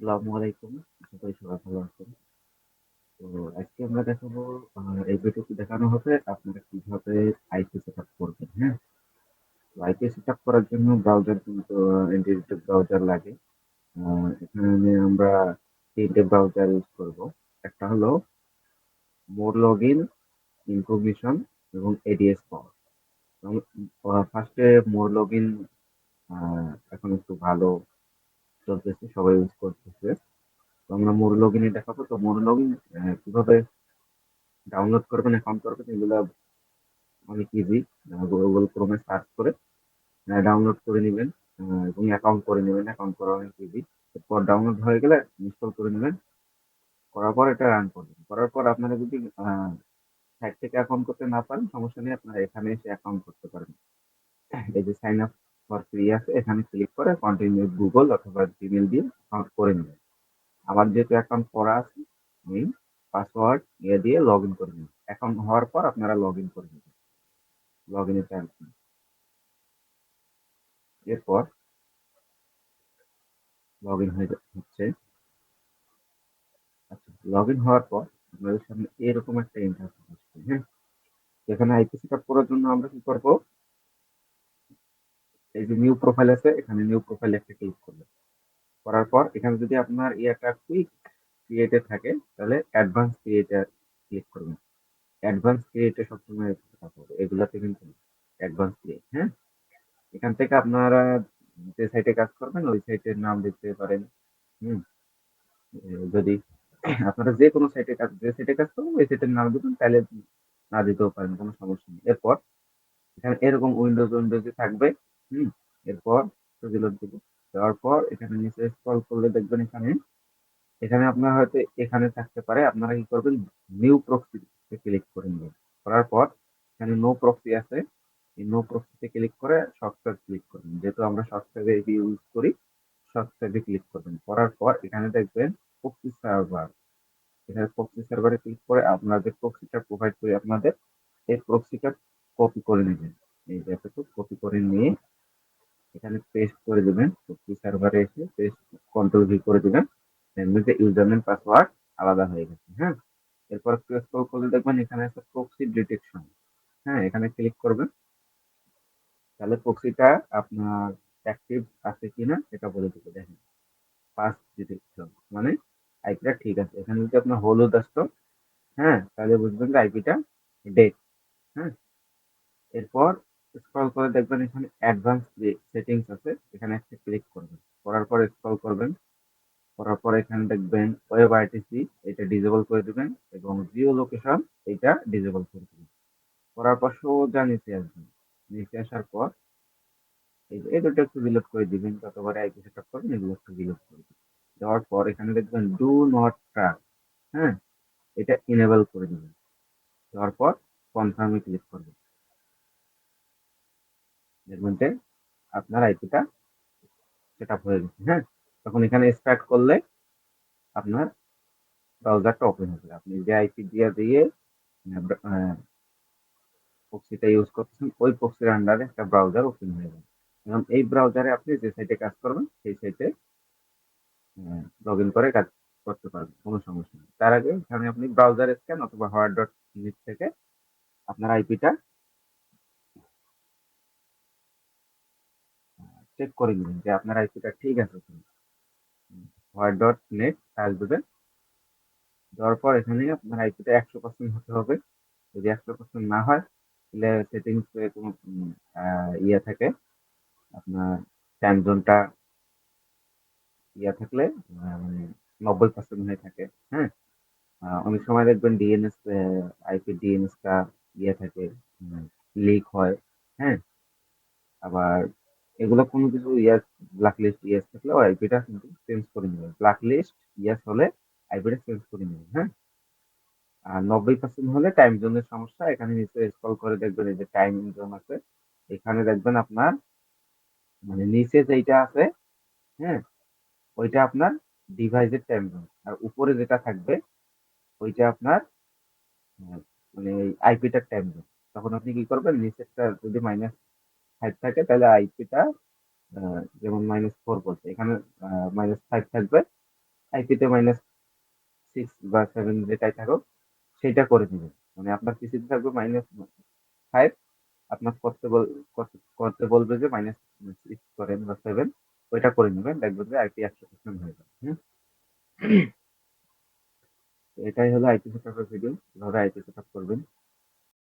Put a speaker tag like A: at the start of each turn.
A: আসসালামু আলাইকুম। আশা করি সবাই ভালো আছেন। তো আজকে আমরা দেখাবো এই ভিডিওতে দেখানো হবে আপনারা কীভাবে আইপি সেটআপ করবেন, হ্যাঁ? তো আইপি সেটআপ করার জন্য ব্রাউজার কিন্তু আ ব্রাউজার লাগে। এখানে আমরা তিনটে ব্রাউজার ইউজ করব। একটা হলো মোর লগ ইন ইনফরমেশন এবং এডিএস পাওয়ার। ফার্স্টে মোর লগইন আ এখন একটু ভালো চলতেছে, সবাই ইউজ করতেছে। তো আমরা মোর লগইনে দেখাবো। তো মোর লগইন অ্যা কীভাবে ডাউনলোড করবেন, অ্যাকাউন্ট করবেন এগুলা অনেক ইজি। Google Chrome সার্চ করে ডাউনলোড করে নিবেন এবং অ্যাকাউন্ট করে নিবেন। অ্যাকাউন্ট করা অনেক ইজি। এরপর ডাউনলোড হয়ে গেলে ইনস্টল করে নেবেন করার পর এটা রান করবেন। করার পর আপনারা যদি সাইট থেকে অ্যাকাউন্ট করতে না পারেন সমস্যা নেই। আপনারা এখানে এসে অ্যাকাউন্ট করতে পারেন। এই যে সাইন আপ ফর ফ্রি আছে এখানে ক্লিক করে কন্টিনিউ গুগল অথবা Gmail দিয়ে অ্যাকাউন্ট করে নিবেন। আমার যেহেতু অ্যাকাউন্ট করা আছে আমি পাসওয়ার্ড ইয়ে দিয়ে লগ ইন করে নিব। অ্যাকাউন্ট হওয়ার পর আপনারা লগইন করে নিবেন। লগইনে চান্স নেই। এরপর লগইন হয়ে হচ্ছে। আচ্ছা লগ ইন হওয়ার পর আপনাদের সামনে এরকম একটা ইন্টারফেস আসবে, হ্যাঁ? এখানে আইপি সেটআপ করার জন্য আমরা কি করব? এই যে নিউ প্রোফাইল আছে এখানে নিউ প্রোফাইল একটা ক্লিক করবেন। করার পর এখানে যদি আপনার ইয়াটা কুইক ক্রিয়েটেড থাকে তাহলে অ্যাডভান্স ক্রিয়েট এ ক্লিক করবেন। অ্যাডভান্স ক্রিয়েট সবসময় থাকবে। এগুলাতে কিন্তু অ্যাডভান্স ক্রিয়েট, হ্যাঁ? এখান থেকে আপনারা যে সাইটে কাজ করবেন ওই সাইটের নাম দিতে পারেন। হুম? যদি আপনারা যেকোনো সাইটে কাজ যে সাইটে কাজ করবেন ওই সাইটের নাম দিবেন তাহলে না দিতেও পারেন কোনো সমস্যা নেই। এরপর এখানে এরকম উইন্ডোজ, উইন্ডোজই থাকবে। হুম? এরপর রিলোড দিব। দেওয়ার পর এখানে নিচে স্ক্রল করলে দেখবেন এখানে, এখানে আপনার হয়তো এখানে থাকতে পারে। আপনারা কি করবেন নিউ প্রক্সি তে ক্লিক করে নিবেন। করার পর এখানে নো প্রক্সি আছে। এই নো প্রক্সি তে ক্লিক করে সফটওয়্যার ক্লিক করবেন। যেহেতু আমরা সফটওয়্যার এপি ইউজ করি সফটওয়্যারে ক্লিক করবেন। করার পর এখানে দেখবেন প্রক্সি সার্ভার। এখানে প্রক্সি সার্ভারে ক্লিক করে আপনাদের প্রক্সিটা প্রোভাইড করি আপনাদের। এই প্রক্সিটা কপি করে নিবেন। এই যে কপি করে নিয়ে এখানে পেস্ট করে দিবেন। প্রক্সি সার্ভারে এসে পেস্ট কন্ট্রোল ভি করে দিবেন। এমনিতে ইউজার নেম পাসওয়ার্ড আলাদা হয়ে গেছে, হ্যাঁ? এরপর একটু স্ক্রল করলে দেখবেন এখানে আছে প্রক্সি ডিটেকশন। হ্যাঁ? এখানে ক্লিক করবেন। তাহলে প্রক্সিটা আপনার অ্যাক্টিভ আছে কিনা এটা বলে দিবে দেখেন। পাস ডিটেকশন মানে আইপিটা ঠিক আছে। এখানে যদি আপনার হলুদ আসতো, হ্যাঁ? তাহলে বুঝবেন যে আইপিটা ডেট হ্যাঁ? এরপর স্ক্রল করে দেখবেন এখানে অ্যাডভান্স যে সেটিংস আছে এখানে একটা ক্লিক করবেন। করার পর স্ক্রল করবেন। করার পর এখানে দেখবেন ওয়েব আরটিসি এটা ডিসেবল করে দিবেন এবং জিও লোকেশন এটা ডিসেবল করে দিবেন। করার পর সোজা নিচে আসবেন। নিচে আসার পর এই দুটো একটু ডিলিট করে দিবেন। যতবারই আইপি সেটআপ করবেন এগুলো একটু ডিলিট করে দিবেন। দেওয়ার পর এখানে দেখবেন ডু নট ট্রাক, হ্যাঁ? এটা এনেবল করে দেবেন দেওয়ার পর কনফার্মে ক্লিক করবেন। দেখবেন যে আপনার আইপিটা সেট আপ হয়ে গেছে, হ্যাঁ? তখন এখানে স্টার্ট করলে আপনার ব্রাউজারটা ওপেন হবে। আপনি যে আইপি দিয়া দিয়ে প্রক্সিটা ইউজ করতেছেন ওই প্রক্সির আন্ডারে একটা ব্রাউজার ওপেন হয়ে যাবে। এবং এই ব্রাউজারে আপনি যে সাইটে কাজ করবেন সেই সাইটে লগ ইন করে কাজ করতে পারবেন। কোনো সমস্যা নেই। তার আগে এখানে আপনি ব্রাউজার স্ক্যান অথবা হোয়াট.নিট থেকে আপনার আইপিটা চেক করে নিবেন যে আপনার আইপিটা ঠিক আছে কিনা। হোয়াট.নেট সার্চ দিবেন। দেওয়ার পর এখানে আপনার আইপিটা ১০০% হতে হবে। যদি ১০০% না হয় তাহলে সেটিংস কোন ইয়ে থাকে আপনার টাইম জোনটা ইয়া থাকলে মানে ৯০% হয়ে থাকে, হ্যাঁ? অনেক সময় দেখবেন ডিএনএস আইপি ডিএনএস টা ইয়ে থাকে লিক হয়, হ্যাঁ? আবার এগুলো কোনো কিছু ইয়াস ব্ল্যাকলিস্ট ইয়েস থাকলে আইপিটা কিন্তু চেঞ্জ করে নিবেন। ব্ল্যাকলিস্ট ইয়েস হলে আইপিটা চেঞ্জ করে নিবেন, হ্যাঁ? আর ৯০% হলে টাইম জোনের সমস্যা। এখানে নিচে স্ক্রল করে দেখবেন এই যে টাইম জোন আছে। এখানে দেখবেন আপনার মানে নিচে যেইটা আছে, হ্যাঁ? ওইটা আপনার ডিভাইসের টাইম জোন। আর উপরে যেটা থাকবে ওইটা আপনার মানে আইপিটার টাইম জোন। তখন আপনি কি করবেন নিচেরটা যদি -5 থাকে, তাহলে আইপিটা যেমন -4 বলছে, এখানে আ -5 থাকবে। আইপিতে মাইনাস সিক্স বা সেভেন যেটাই থাকুক সেটা করে দিবেন মানে আপনার পিসিতে থাকবে মাইনাস ফাইভ আপনার করতে বল করতে- বলবে যে মাইনাস সিক্স করেন বা সেভেন ওইটা করে নেবেন, দেখবেন যে আইপি একশো পার্সেন্ট হয়ে যাবে হ্যাঁ এটাই হলো আইপি সেটআপের ভিডিও কীভাবে আইপি সেটআপ করবেন